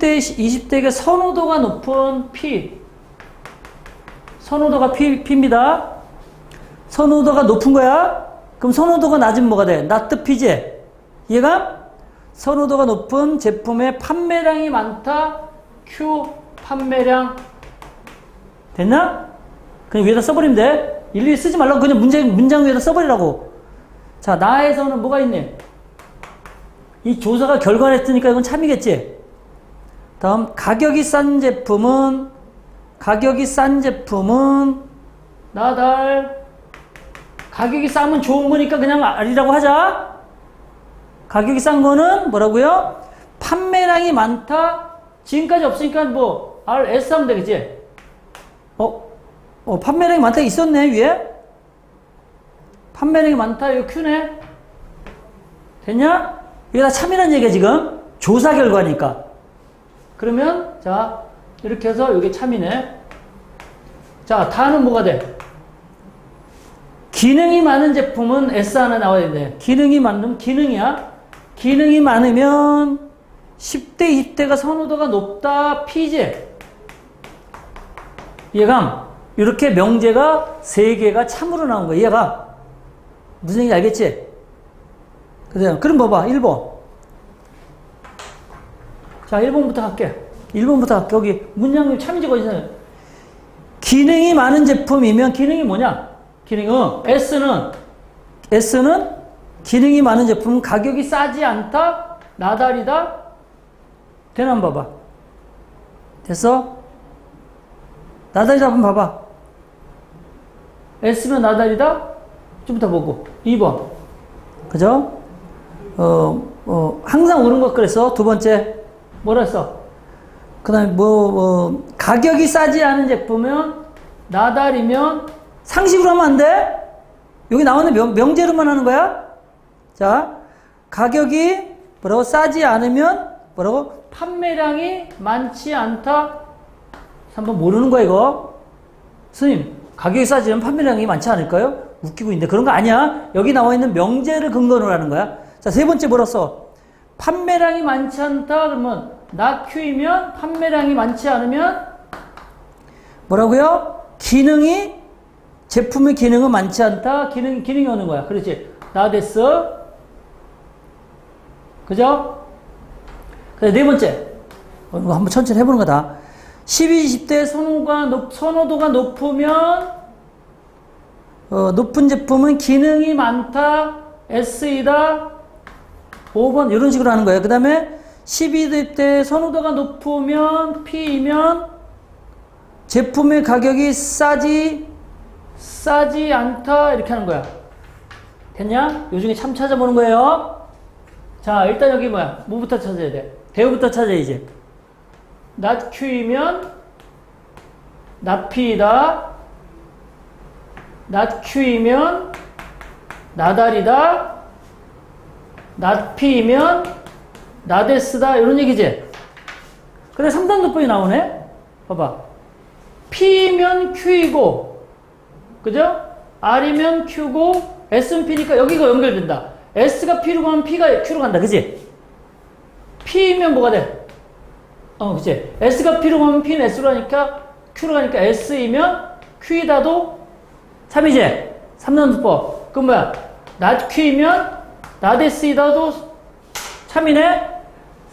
20대, 20대에게 선호도가 높은 P. 선호도가 P, P입니다. 선호도가 높은 거야? 그럼 선호도가 낮으면 뭐가 돼? 나트 P지? 얘가 선호도가 높은 제품의 판매량이 많다. Q 판매량. 됐나? 그냥 위에다 써버리면 돼. 일일이 쓰지 말라고 그냥 문장, 문장 위에다 써버리라고. 자, 나에서는 뭐가 있니? 이 조사가 결과냈으니까 이건 참이겠지? 다음, 가격이 싼 제품은, 가격이 싼 제품은, 나달, 가격이 싸면 좋은 거니까 그냥 R이라고 하자. 가격이 싼 거는 뭐라고요? 판매량이 많다. 지금까지 없으니까 뭐, R, S 하면 되겠지? 어? 어, 판매량이 많다 있었네, 위에? 판매량이 많다, 이거 Q네? 됐냐? 이게 다 참이란 얘기야, 지금. 조사 결과니까. 그러면, 자, 이렇게 해서 이게 참이네. 자, 다는 뭐가 돼? 기능이 많은 제품은 S 하나 나와야 돼. 기능이 많으면 기능이야. 기능이 많으면 10대, 20대가 선호도가 높다, P지. 이해감? 이렇게 명제가 세 개가 참으로 나온 거야. 이해가? 무슨 얘기인지 알겠지? 그래요. 그럼 봐봐. 1번. 자, 1번부터 할게. 1번부터 할게. 여기 문장님 참이지고 있어요. 기능이 많은 제품이면 기능이 뭐냐? 기능은 S는 S는 기능이 많은 제품은 가격이 싸지 않다, 나달이다. 되나 한번 봐봐. 됐어? 나달이다 한번 봐봐. S면 나달이다? 좀 이따 보고. 2번. 그죠? 어, 어, 항상 오른 것 그랬어. 두 번째. 했어? 그 다음에 뭐, 뭐, 가격이 싸지 않은 제품은 나달이면 상식으로 하면 안 돼? 여기 나오는 명, 명제로만 하는 거야? 자, 가격이 뭐라고 싸지 않으면 뭐라고? 판매량이 많지 않다? 3번 모르는 거야, 이거. 스님, 가격이 싸지면 판매량이 많지 않을까요? 웃기고 있는데 그런 거 아니야. 여기 나와 있는 명제를 근거로 하는 거야. 자, 세 번째 뭐라 써? 판매량이 많지 않다 그러면 not Q이면 판매량이 많지 않으면 뭐라고요? 기능이 제품의 기능은 많지 않다. 기능 기능이 오는 거야. 그렇지? not S. 그죠? 그래 네 번째. 어, 이거 한번 천천히 해보는 거다. 12, 20대 선호가 높, 선호도가 높으면 어, 높은 제품은 기능이 많다. S이다. 5번 이런 식으로 하는 거예요. 그 다음에 12대 때 선호도가 높으면 P이면 제품의 가격이 싸지 싸지 않다 이렇게 하는 거야. 됐냐? 요 중에 참 찾아보는 거예요. 자 일단 여기 뭐야? 뭐부터 찾아야 돼? 대우부터 찾아야지. not Q이면 not P이다. not Q이면 나달이다. P이면 not S다. 이런 얘기지. 그래 3단 도법이 나오네. 봐봐. P면 Q이고 그죠? R이면 Q고 S는 P니까 여기가 연결된다. S가 P로 가면 P가 Q로 간다. 그지? P면 뭐가 돼? 어, 그치? S가 P로 가면 P는 S로 가니까 Q로 가니까 S이면 Q이다도 3이지? 3단도법. 그럼 뭐야? not Q이면 S이다도 3이네?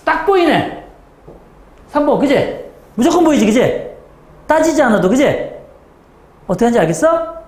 딱 보이네? 3번, 그지? 무조건 보이지, 그지? 따지지 않아도, 그지? 어떻게 하는지 알겠어?